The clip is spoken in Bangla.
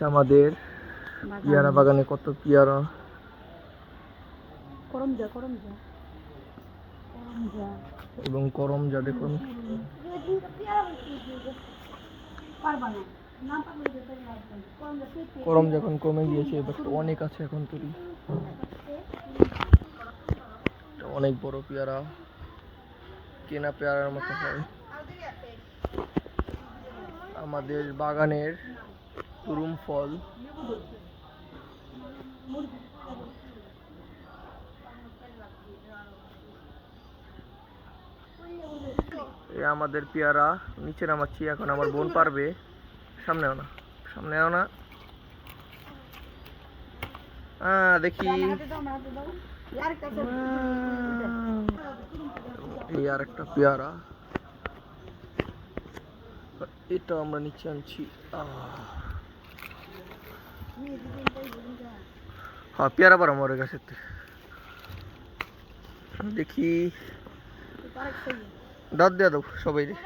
আমাদের পেয়ারা বাগানে কত পেয়ারা? করম যা করম যা এবং করম যা দেখুন। করম যখন কমে গিয়েছে এবার তো অনেক আছে এখন তুলি অনেক বড় পেয়ারা। কেনা পেয়ারার মতো হয়। আমাদের বাগানের তুরুম ফল। আমাদের পেয়ারা, নিচে নামাচ্ছি, এখন আমার বোন পারবে। সামনেও না সামনেও না। দেখি। এই আর একটা পেয়ারা। এটা আমরা নিচে আনছি। আহ। হ্যাঁ পেয়ারা পারা মরে গেছে দেখি আরেক সেই দাঁত দেওয়া দাও সবাই দেখো